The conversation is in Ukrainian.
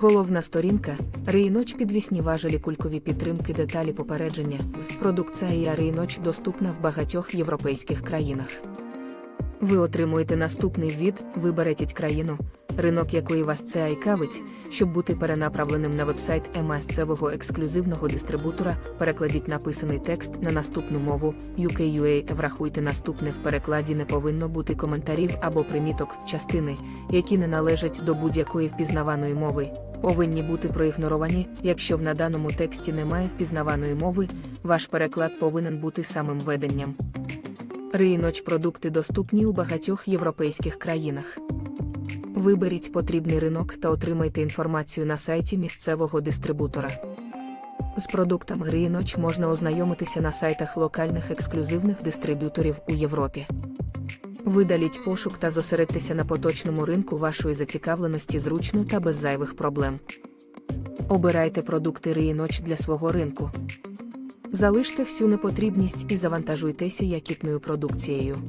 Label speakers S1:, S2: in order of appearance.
S1: Головна сторінка Рейноч підвісні важелі кулькові підтримки деталі попередження. Продукція Рейноч доступна в багатьох європейських країнах. Ви отримуєте наступний від, вибереть країну, ринок якої вас це цікавить, щоб бути перенаправленим на вебсайт місцевого ексклюзивного дистрибутора, перекладіть написаний текст на наступну мову UK.UA. Врахуйте наступне в перекладі не повинно бути коментарів або приміток, частини, які не належать до будь-якої впізнаваної мови. Повинні бути проігноровані, якщо в наданому тексті немає впізнаваної мови, ваш переклад повинен бути самим веденням. Рейноч продукти доступні у багатьох європейських країнах. Виберіть потрібний ринок та отримайте інформацію на сайті місцевого дистрибутора. З продуктами Рейноч можна ознайомитися на сайтах локальних ексклюзивних дистриб'юторів у Європі. Видаліть пошук та зосередьтеся на поточному ринку вашої зацікавленості зручно та без зайвих проблем. Обирайте продукти ріноч для свого ринку. Залиште всю непотрібність і завантажуйтеся якітною продукцією.